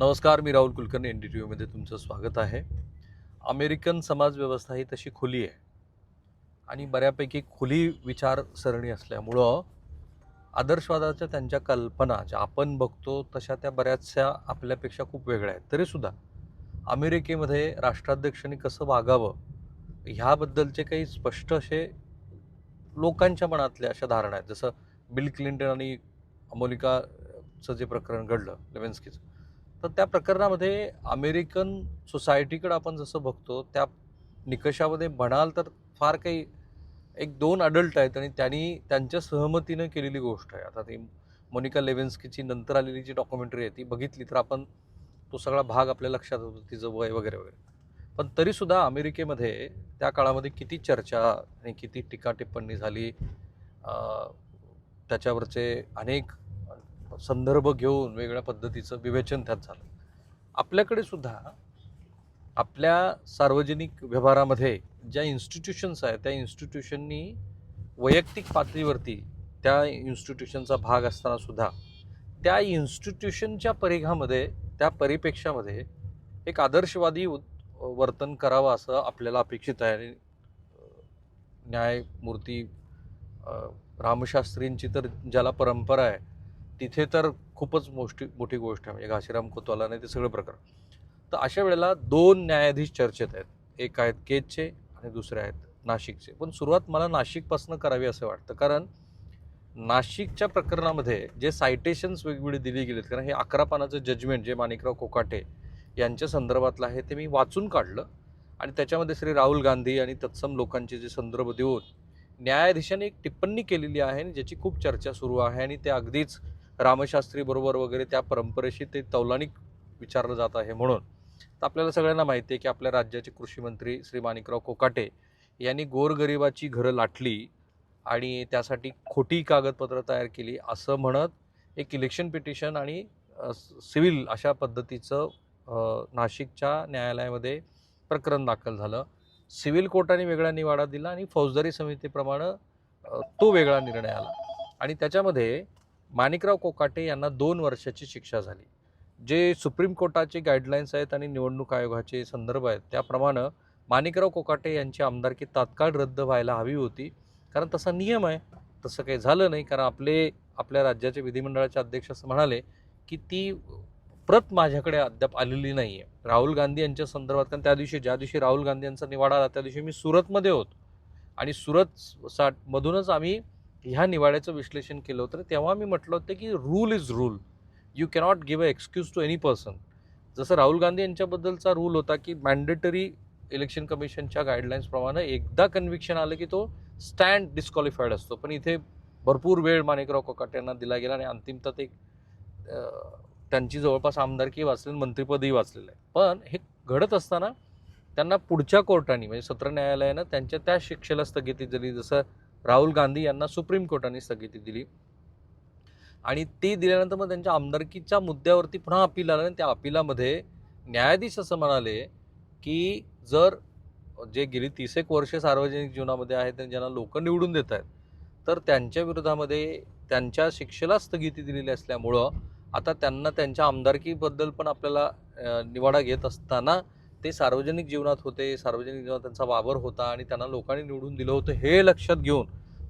नमस्कार मी Rahul Kulkarni N D T व्हीमध्ये तुमचं स्वागत आहे. अमेरिकन समाजव्यवस्था ही तशी खुली आहे आणि बऱ्यापैकी खुली विचारसरणी असल्यामुळं आदर्शवादाच्या त्यांच्या कल्पना ज्या आपण बघतो तशा त्या बऱ्याचशा आपल्यापेक्षा खूप वेगळ्या आहेत. तरीसुद्धा अमेरिकेमध्ये राष्ट्राध्यक्षांनी कसं वागावं ह्याबद्दलचे काही स्पष्ट असे लोकांच्या मनातल्या अशा धारणा आहेत. जसं बिल क्लिंटन आणि अमोलिकाचं जे प्रकरण घडलं लेवेन्स्कीचं तर त्या प्रकरणामध्ये अमेरिकन सोसायटीकडं आपण जसं बघतो त्या निकषामध्ये म्हणाल तर फार काही एक दोन अडल्ट आहेत आणि त्यांनी त्यांच्या सहमतीनं केलेली गोष्ट आहे. आता ती मोनिका लेवेन्स्कीची नंतर आलेली जी डॉक्युमेंटरी आहे ती बघितली तर आपण तो सगळा भाग आपल्या लक्षात होतो तिचं वय वगैरे वगैरे. पण तरीसुद्धा अमेरिकेमध्ये त्या काळामध्ये किती चर्चा आणि किती टीका टिप्पणी झाली त्याच्यावरचे अनेक संदर्भ घेऊन वेगळ्या पद्धतीचं विवेचन त्यात झालं. आपल्याकडे सुद्धा आपल्या सार्वजनिक व्यवहारामध्ये ज्या इन्स्टिट्यूशन्स आहेत त्या इन्स्टिट्यूशननी वैयक्तिक पातळीवरती त्या इन्स्टिट्यूशनचा भाग असताना सुद्धा त्या इन्स्टिट्यूशनच्या परिघामध्ये त्या परिपेक्षामध्ये एक आदर्शवादी वर्तन करावं असं आपल्याला अपेक्षित आहे. आणि न्यायमूर्ती रामशास्त्रींची तर ज्याला परंपरा आहे तिथे तर खूपच मोठी मोठी गोष्ट आहे. म्हणजे घाशीराम कोतवाला नाही ते सगळं प्रकरण. तर अशा वेळेला दोन न्यायाधीश चर्चेत आहेत. एक आहेत केजचे आणि दुसरे आहेत नाशिकचे. पण सुरुवात मला नाशिकपासून करावी असं वाटतं. कारण नाशिकच्या प्रकरणामध्ये जे सायटेशन्स वेगवेगळी दिली गेलेत कारण हे अकरा पानाचं जजमेंट जे माणिकराव कोकाटे यांच्या संदर्भातलं आहे ते मी वाचून काढलं. आणि त्याच्यामध्ये श्री राहुल गांधी आणि तत्सम लोकांचे जे संदर्भ देऊन न्यायाधीशाने एक टिप्पणी केलेली आहे आणि ज्याची खूप चर्चा सुरू आहे आणि ते अगदीच रामशास्त्री बरोबर वगैरे त्या परंपरेशी ते तौलानिक विचारलं जात आहे म्हणून. तर आपल्याला सगळ्यांना माहिती आहे की आपल्या राज्याचे कृषी मंत्री श्री माणिकराव कोकाटे यांनी गोरगरिबाची घरं लाटली आणि त्यासाठी खोटी कागदपत्रं तयार केली असं म्हणत एक इलेक्शन पिटिशन आणि सिव्हिल अशा पद्धतीचं नाशिकच्या न्यायालयामध्ये प्रकरण दाखल झालं. सिव्हिल कोर्टाने वेगळा निवाडा दिला आणि फौजदारी समितीप्रमाणे तो वेगळा निर्णय आला. आणि त्याच्यामध्ये माणिकराव कोकाटे यांना दोन वर्षाची शिक्षा झाली. जे सुप्रीम कोर्टाचे गाईडलाईन्स आहेत आणि निवडणूक आयोगाचे संदर्भ आहेत त्याप्रमाणे माणिकराव कोकाटे यांची आमदारकी तात्काळ रद्द व्हायला हवी होती. कारण तसा नियम आहे. तसं काही झालं नाही. कारण आपले आपल्या राज्याचे विधिमंडळाचे अध्यक्ष असं म्हणाले की ती प्रत माझ्याकडे अद्याप आलेली नाही आहे राहुल गांधी यांच्या संदर्भात कारण त्या दिवशी ज्या दिवशी राहुल गांधी यांचा निवाडा आला त्या दिवशी मी सुरतमध्ये होतो. आणि सुरत सा मधूनच आम्ही ह्या निवाड्याचं विश्लेषण केलं होतं तेव्हा मी म्हटलं होतं की rule is rule you cannot give a excuse to any person जसं राहुल गांधी यांच्याबद्दलचा रूल होता की मॅन्डेटरी इलेक्शन कमिशनच्या गाईडलाईन्सप्रमाणे एकदा कन्व्हिक्शन आलं की तो स्टँड डिस्क्वालिफाईड असतो. पण इथे भरपूर वेळ माणिकराव कोकाट यांना दिला गेला आणि अंतिमतः ते त्यांची जवळपास आमदारकी वाचलेली मंत्रिपदही वाचलेलं आहे. पण हे घडत असताना त्यांना पुढच्या कोर्टाने म्हणजे सत्र न्यायालयानं त्यांच्या त्या शिक्षेला स्थगिती दिली. जसं राहुल गांधी यांना सुप्रीम कोर्टाने स्थगिती दिली. आणि ते दिल्यानंतर मग त्यांच्या आमदारकीच्या मुद्द्यावरती पुन्हा अपील आलं आणि त्या अपिलामध्ये न्यायाधीश असं म्हणाले की जर जे गेली तीस एक वर्ष सार्वजनिक जीवनामध्ये आहेत आणि ज्यांना लोक निवडून देत आहेत तर त्यांच्या विरोधामध्ये त्यांच्या शिक्षेला स्थगिती दिलेली असल्यामुळं आता त्यांना त्यांच्या आमदारकीबद्दल पण आपल्याला निवाडा घेत असताना ते सार्वजनिक जीवनात होते सार्वजनिक जीवनात त्यांचा वावर होता आणि त्यांना लोकांनी निवडून दिलं होतं हे लक्षात घेऊन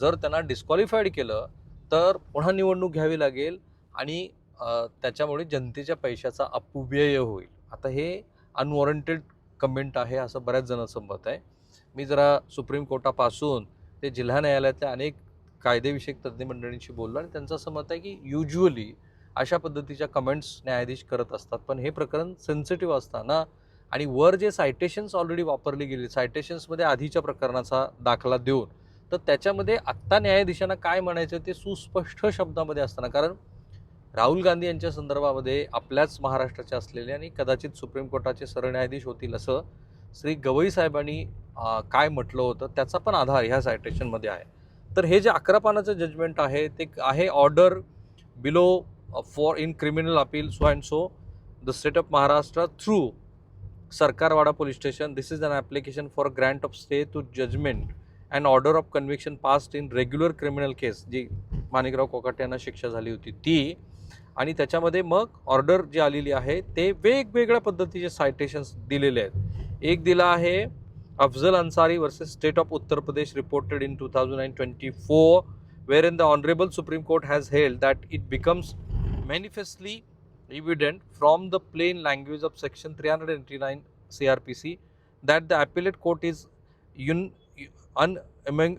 जर त्यांना डिस्क्वालिफाईड केलं तर पुन्हा निवडणूक घ्यावी लागेल आणि त्याच्यामुळे जनतेच्या पैशाचा अपव्यय होईल. आता हे अनवॉरंटेड कमेंट आहे असं बऱ्याच जणांचं मत आहे. मी जरा सुप्रीम कोर्टापासून ते जिल्हा न्यायालयातल्या अनेक कायदेविषयक तज्ज्ञ मंडळींशी बोललो आणि त्यांचं असं मत आहे की युज्युअली अशा पद्धतीच्या कमेंट्स न्यायाधीश करत असतात. पण हे प्रकरण सेन्सिटिव्ह असताना आणि वर जे सायटेशन्स ऑलरेडी वापरली गेली सायटेशन्समध्ये आधीच्या प्रकरणाचा दाखला देऊन तर त्याच्यामध्ये आत्ता न्यायाधीशांना काय म्हणायचं ते सुस्पष्ट शब्दामध्ये असताना कारण राहुल गांधी यांच्या संदर्भामध्ये आपल्याच महाराष्ट्राचे असलेले आणि कदाचित सुप्रीम कोर्टाचे सरन्यायाधीश होतील असं श्री गवई साहेबांनी काय म्हटलं होतं त्याचा पण आधार ह्या सायटेशनमध्ये आहे. तर हे जे अकरा पानाचं जजमेंट आहे ते आहे order below for in criminal appeal so and so the state of Maharashtra through Sarkarwada police station this is an application for grant of stay to judgement and order of conviction passed in regular criminal case जी माणिकराव कोकाटे यांना शिक्षा झाली होती ती. आणि त्याच्यामध्ये मग order जी आलेली आहे ते वेगवेगळ्या पद्धतीचे सायटेशन्स दिलेले आहेत. एक दिला आहे Afzal Ansari versus state of Uttar Pradesh reported in two thousand and twenty four wherein the honourable supreme court has held that it becomes manifestly evident from the plain language of section 389 CRPC that the appellate court is un, un among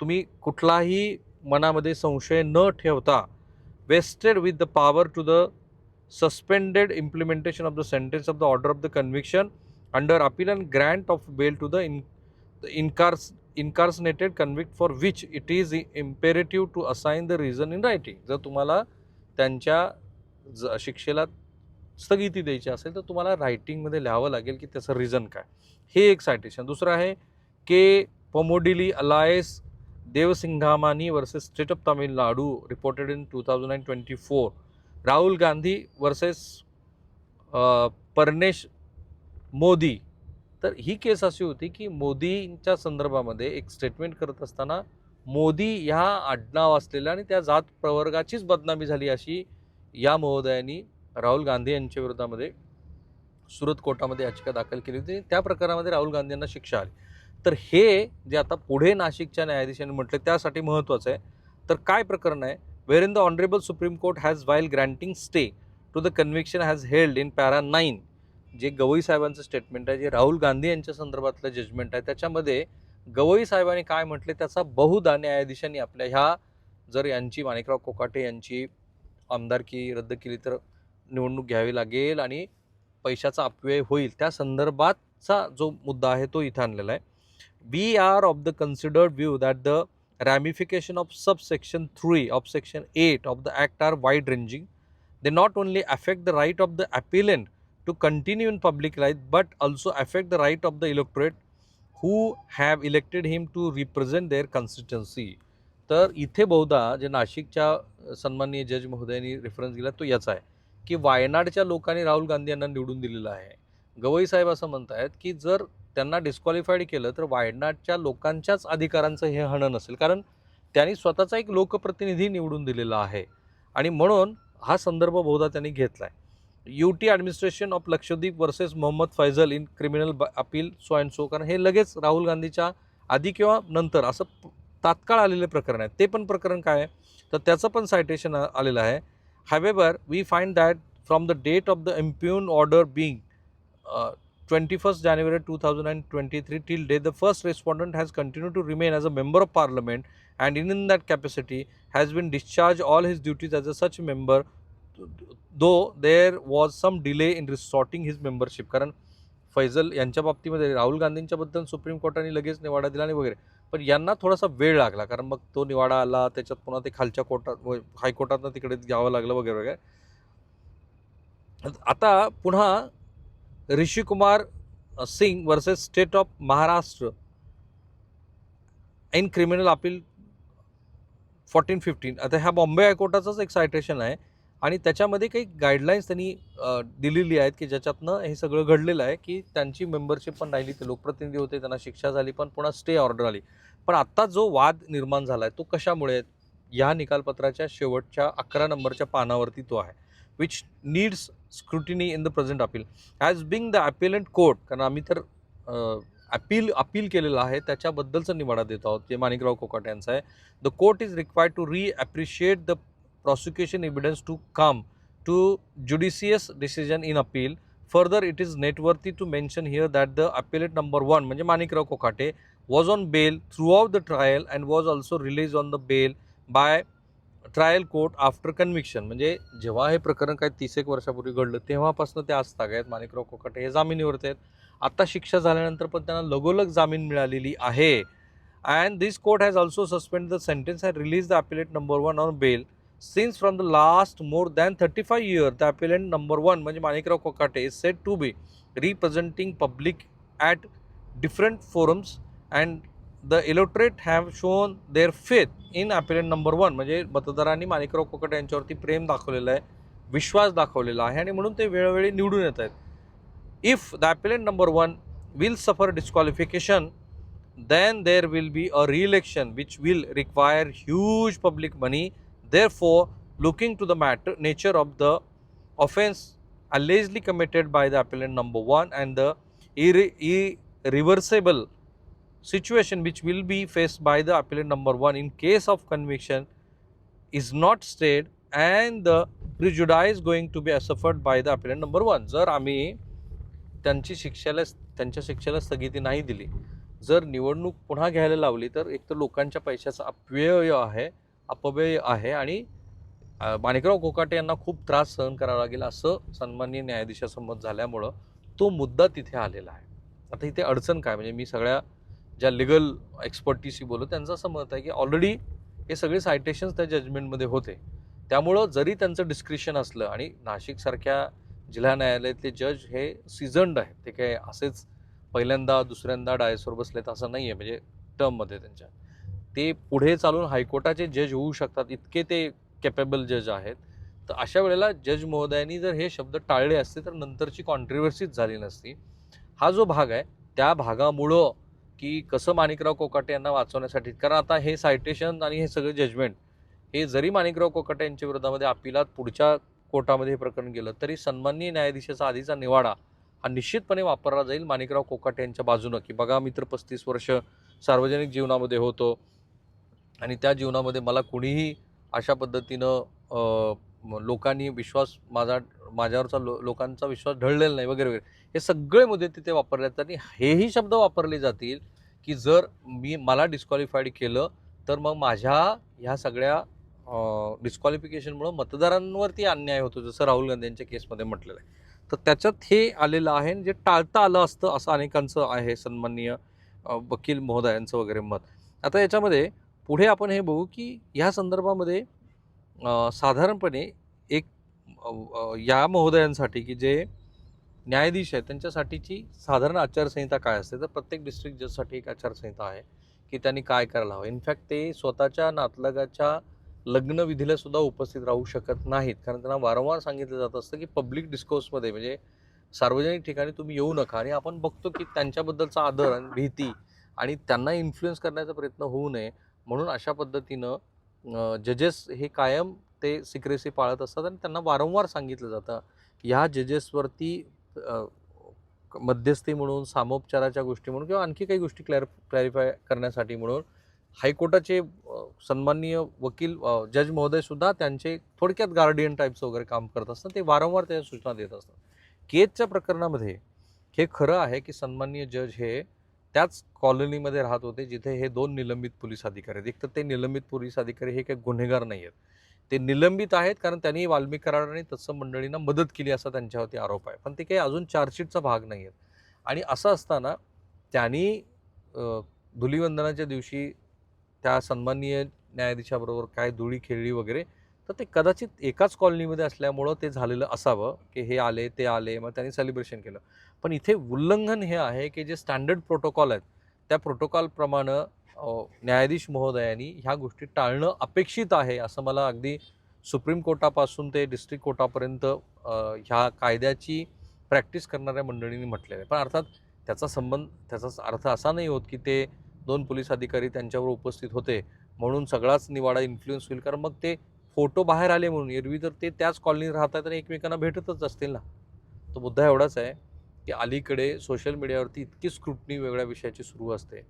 तुम्ही कुठलाही मनामध्ये संशय न ठेवता vested with the power to the suspended implementation of the sentence of the order of the conviction under appeal and grant of bail to the in incars incarcerated convict for which it is imperative to assign the reason in writing जर तुम्हाला त्यांच्या ज शिक्षेला स्थगिती द्यायची असेल तर तुम्हाला रायटिंगमध्ये लिहावं लागेल की त्याचं रिझन काय. हे एक सायटेशन दुसरं आहे K Pamodili alias Devasinghamani versus state of Tamil Nadu reported in two thousand and twenty four Rahul Gandhi versus Purnesh Modi. तर ही केस अशी होती की मोदींच्या संदर्भामध्ये एक स्टेटमेंट करत असताना मोदी ह्या आडनाव असलेल्या आणि त्या जात प्रवर्गाचीच बदनामी झाली अशी या महोदयांनी राहुल गांधी यांच्या विरोधामध्ये सुरत कोर्टामध्ये याचिका दाखल केली होती. त्या प्रकारामध्ये राहुल गांधी यांना शिक्षा आली. तर हे जे आता पुढे नाशिकच्या न्यायाधीशांनी म्हटलं त्यासाठी महत्त्वाचं आहे. तर काय प्रकरण आहे? Where in the honourable supreme court has while granting stay to the conviction has held in para nine J Gavai साहेबांचं स्टेटमेंट आहे जे राहुल गांधी यांच्या संदर्भातलं जजमेंट आहे त्याच्यामध्ये गवई साहेबांनी काय म्हटले? त्याचा बहुधा न्यायाधीशांनी आपल्या ह्या जर यांची माणिकराव कोकाटे यांची आमदारकी रद्द केली तर निवडणूक घ्यावी लागेल आणि पैशाचा अपव्यय होईल. त्या संदर्भातचा जो मुद्दा आहे तो इथं आणलेला आहे. We are of the considered view that the ramification of sub section three of section eight of the act are wide ranging they not only affect the right of the appellant to continue in public life but also affect the right of the electorate who have elected him to represent their constituency तर इथे बहुधा जे नाशिकच्या सन्माननीय जज महोदयांनी reference दिला तो याचा आहे की वायनाडच्या लोकांनी राहुल गांधी यांना निवडून दिलेलं आहे. गवई साहेब असं म्हणत आहेत की जर त्यांना डिस्क्वालिफाईड केलं तर वायनाडच्या लोकांच्याच अधिकारांचं हे हनन असेल कारण त्यांनी स्वतःचा एक लोकप्रतिनिधी निवडून दिलेला आहे. आणि म्हणून हा संदर्भ बहुधा त्यांनी घेतला आहे U T administration of Lakshadweep versus Mohammed Faizal in criminal appeal so and so कारण हे लगेच राहुल गांधीच्या आधी किंवा नंतर असं तात्काळ आलेले प्रकरण आहे ते पण प्रकरण काय आहे? तर त्याचं पण सायटेशन आलेलं आहे. However we find that from the date of the impugned order being twenty first January two thousand and twenty three till day the first respondent has continue to remain as a member of parliament and in in that capacity has been discharge all his duties as a such member though there was some delay in restoring his membership कारण फैजल यांच्या बाबतीमध्ये Rahul गांधींच्याबद्दल supreme कोर्टाने लगेच निवाडा दिला आणि वगैरे. पण यांना थोडासा वेळ लागला कारण मग तो निवाडा आला त्याच्यात पुन्हा ते खालच्या कोर्टात हायकोर्टातनं तिकडे जावं लागलं वगैरे वगैरे. आता पुन्हा Rishi Kumar Singh versus state of Maharashtra in criminal appeal fourteen fifteen आता ह्या बॉम्बे हायकोर्टाचंच एक सायटेशन आहे आणि त्याच्यामध्ये काही गाईडलाईन्स त्यांनी दिलेली आहेत की ज्याच्यातनं हे सगळं घडलेलं आहे की त्यांची मेंबरशिप पण राहिली ते लोकप्रतिनिधी होते त्यांना शिक्षा झाली पण पुन्हा स्टे ऑर्डर आली. पण आत्ता जो वाद निर्माण झाला आहे तो कशामुळे या निकालपत्राच्या शेवटच्या अकरा नंबरच्या पानावरती तो आहे. Which needs scrutiny in the present appeal as being the appellant court कारण आम्ही तर अपील अपील केलेलं आहे त्याच्याबद्दलचा निवाडा देत आहोत जे माणिकराव कोकाटे यांचा आहे. The court is required to re appreciate the prosecution evidence to come to judicious decision in appeal further it is noteworthy to mention here that the appellate number one म्हणजे Manikrao Kokate, was on bail throughout the trial and was also released on the bail by trial court after conviction म्हणजे जेव्हा हे प्रकरण काय तीस एक वर्षापूर्वी घडलं तेव्हापासून ते आज आहेत माणिकराव कोकाटे हे जामिनीवरती आहेत. आता शिक्षा झाल्यानंतर पण त्यांना लगोलग जामीन मिळालेली आहे. And this court has also suspend the sentence and release the appellate number one on bail since from the last more than 35 year the appellant number one म्हणजे Manikrao Kokate is set to be representing public at different forums and the electorate have shown their faith in appellant number one म्हणजे मतदारांनी माणिकराव कोकट यांच्यावरती प्रेम दाखवलेलं आहे विश्वास दाखवलेला आहे आणि म्हणून ते वेळोवेळी निवडून येत आहेत. If the appellant number one will suffer disqualification then there will be a re which will require huge public money therefore looking to the matter nature of the offence allegedly committed by the appellant number one and the irreversible situation which will be faced by the appellant number one in case of conviction is not stayed and the prejudice going to be suffered by the appellant number one. जर आम्ही त्यांची शिक्षेला त्यांच्या शिक्षेला स्थगिती नाही दिली जर निवडणूक पुन्हा घ्यायला लावली तर एक तर लोकांच्या पैशाचा अपव्यय आहे अपव्यय आहे आणि माणिकराव कोकाटे यांना खूप त्रास सहन करावा लागेल असं सन्माननीय न्यायाधीशासंमत झाल्यामुळं तो मुद्दा तिथे आलेला आहे. आता इथे अडचण काय? म्हणजे मी सगळ्या ज्या लिगल एक्सपर्टीशी बोलतो त्यांचं असं मत आहे की ऑलरेडी हे सगळे सायटेशन्स त्या जजमेंटमध्ये होते. त्यामुळं जरी त्यांचं डिस्क्रिप्शन असलं आणि नाशिकसारख्या जिल्हा न्यायालयातले जज हे सिझन्ड आहेत ते काय असेच पहिल्यांदा दुसऱ्यांदा डायसवर बसलेत असं नाही आहे म्हणजे टर्ममध्ये त्यांच्या. ते पुढे चालून हायकोर्टाचे जज होऊ शकतात इतके ते कॅपेबल जज आहेत. तर अशा वेळेला जज महोदयांनी जर हे शब्द टाळले असते तर नंतरची कॉन्ट्रिव्हर्सीच झाली नसती. हा जो भाग आहे त्या भागामुळं की कसं माणिकराव कोकाटे यांना वाचवण्यासाठी कारण आता हे सायटेशन आणि हे सगळं जजमेंट हे जरी माणिकराव कोकाटे यांच्या विरोधामध्ये अपिलात पुढच्या कोर्टामध्ये हे प्रकरण गेलं तरी सन्माननीय न्यायाधीशाचा आधीचा निवाडा हा निश्चितपणे वापरला जाईल माणिकराव कोकाटे यांच्या बाजूनं. की बघा मी तर पस्तीस वर्ष सार्वजनिक जीवनामध्ये होतो आणि त्या जीवनामध्ये मला कुणीही अशा पद्धतीनं लोकांनी विश्वास माझा माझ्यावरचा लो लोकांचा विश्वास ढळलेला नाही वगैरे वगैरे. हे सगळे मुद्दे तिथे वापरले जातात आणि हेही शब्द वापरले जातील की जर मी मला डिस्क्वालिफाईड केलं तर मग माझ्या ह्या सगळ्या डिस्क्वालिफिकेशनमुळं मतदारांवरती अन्याय होतो जसं राहुल गांधी यांच्या केसमध्ये म्हटलेलं आहे. तर त्याच्यात हे आलेलं आहे जे टाळता आलं असतं असं अनेकांचं आहे सन्माननीय वकील महोदयांचं वगैरे मत. आता याच्यामध्ये पुढे आपण हे बघू की ह्या संदर्भामध्ये साधारणपणे एक या महोदयांसाठी की जे न्यायाधीश आहेत त्यांच्यासाठीची साधारण आचारसंहिता काय असते? तर प्रत्येक डिस्ट्रिक्ट जजसाठी एक आचारसंहिता आहे की त्यांनी काय करायला हवं. इनफॅक्ट ते स्वतःच्या नातलगाच्या लग्नविधीला सुद्धा उपस्थित राहू शकत नाहीत. कारण त्यांना वारंवार सांगितलं जात असतं की पब्लिक डिस्कोर्समध्ये म्हणजे सार्वजनिक ठिकाणी तुम्ही येऊ नका आणि आपण बघतो की त्यांच्याबद्दलचा आदर आणि भीती आणि त्यांना इन्फ्लुएन्स करण्याचा प्रयत्न होऊ नये म्हणून अशा पद्धतीनं जजेस हे कायम ते सिक्रेसी पाळत असतात आणि त्यांना वारंवार सांगितलं जातं. ह्या जजेसवरती मध्यस्थी म्हणून सामोपचाराच्या गोष्टी म्हणून किंवा आणखी काही गोष्टी क्लॅर क्लॅरिफाय करण्यासाठी म्हणून हायकोर्टाचे सन्माननीय वकील जज महोदयसुद्धा त्यांचे थोडक्यात गार्डियन टाईपचं वगैरे काम करत असतात. ते वारंवार त्याच्या सूचना देत असतात. केजच्या प्रकरणामध्ये हे खरं आहे की सन्माननीय जज हे त्याच कॉलनीमध्ये राहत होते जिथे हे दोन निलंबित पोलीस अधिकारी आहेत. एक तर ते निलंबित पोलीस अधिकारी हे काही गुन्हेगार नाही आहेत ते निलंबित आहेत कारण त्यांनी वाल्मिक कराड आणि तत्सम मंडळींना मदत केली असा त्यांच्यावरती आरोप आहे. पण ते काही अजून चार्जशीटचा भाग नाही आहेत. आणि असं असताना त्यांनी धुलीवंदनाच्या दिवशी त्या सन्माननीय न्यायाधीशाबरोबर काय धुळी खेळली वगैरे तर ते कदाचित एकाच कॉलनीमध्ये असल्यामुळं ते झालेलं असावं की हे आले ते आले मग त्यांनी सेलिब्रेशन केलं. पण इथे उल्लंघन हे आहे की जे स्टँडर्ड प्रोटोकॉल आहेत त्या प्रोटोकॉलप्रमाणे न्यायाधीश महोदयांनी ह्या गोष्टी टाळणं अपेक्षित आहे असं मला अगदी सुप्रीम कोर्टापासून ते डिस्ट्रिक्ट कोर्टापर्यंत ह्या कायद्याची प्रॅक्टिस करणाऱ्या मंडळींनी म्हटलेलं आहे. पण अर्थात त्याचा संबंध त्याचा अर्थ असा नाही होत की ते दोन पोलीस अधिकारी त्यांच्यावर उपस्थित होते म्हणून सगळाच निवाडा इन्फ्लुएन्स होईल. कारण मग ते फोटो बाहेर आले म्हणून एरवी तर ते त्याच कॉलनीत राहतात आणि एकमेकांना भेटतच असतील ना. तो मुद्दा एवढाच आहे की अलीकडे सोशल मीडियावरती इतकी स्क्रुटनी वेगळ्या विषयाची सुरू असते.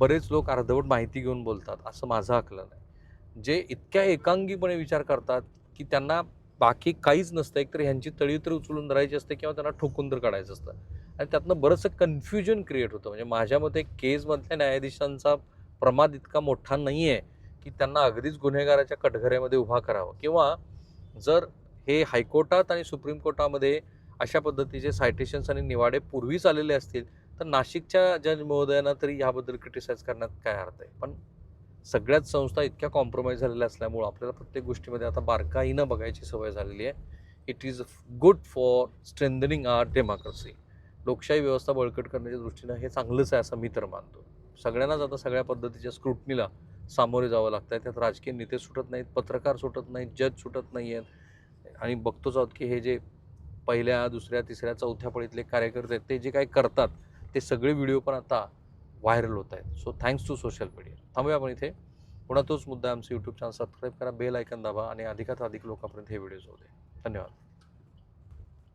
बरेच लोक अर्धवट माहिती घेऊन बोलतात असं माझं आकलन आहे. जे इतक्या एकांगीपणे विचार करतात की त्यांना बाकी काहीच नसतं एकतर ह्यांची तळी तर उचलून धरायची असते किंवा त्यांना ठोकून तर काढायचं असतं. आणि त्यातनं बरंचसं कन्फ्युजन क्रिएट होतं. म्हणजे माझ्या मते केसमधल्या न्यायाधीशांचा प्रमाद इतका मोठा नाही आहे की त्यांना अगदीच गुन्हेगाराच्या कटघऱ्यामध्ये उभा करावं. किंवा जर हे हायकोर्टात आणि सुप्रीम कोर्टामध्ये अशा पद्धतीचे सायटेशन्स आणि निवाडे पूर्वीच आलेले असतील तर नाशिकच्या जज महोदयांना तरी ह्याबद्दल क्रिटिसाइज करण्यात काय अर्थ आहे? पण सगळ्याच संस्था इतक्या कॉम्प्रोमाइज झालेल्या असल्यामुळं आपल्याला प्रत्येक गोष्टीमध्ये आता बारकाईनं बघायची सवय झालेली आहे. It is good for strengthening our democracy लोकशाही व्यवस्था बळकट करण्याच्या दृष्टीनं हे चांगलंच आहे असं मी तर मानतो. सगळ्यांनाच आता सगळ्या पद्धतीच्या स्क्रुटनीला सामोरे जावं लागतं आहे त्यात राजकीय नेते सुटत नाहीत पत्रकार सुटत नाहीत जज सुटत नाही आहेत आणि बघतोच आहोत की हे जे पहिल्या दुसऱ्या तिसऱ्या चौथ्या पळीतले कार्यकर्ते आहेत ते जे काही करतात ते सगळे व्हिडिओ पण आता व्हायरल होत आहेत. So thanks to social media थांबूया आपण इथे. पुन्हा तोच मुद्दा आमचं यूट्यूब चॅनल सबस्क्राईब करा बेल ऐकन दाबा आणि अधिकात अधिक लोकांपर्यंत हे व्हिडिओ जाऊ दे. धन्यवाद.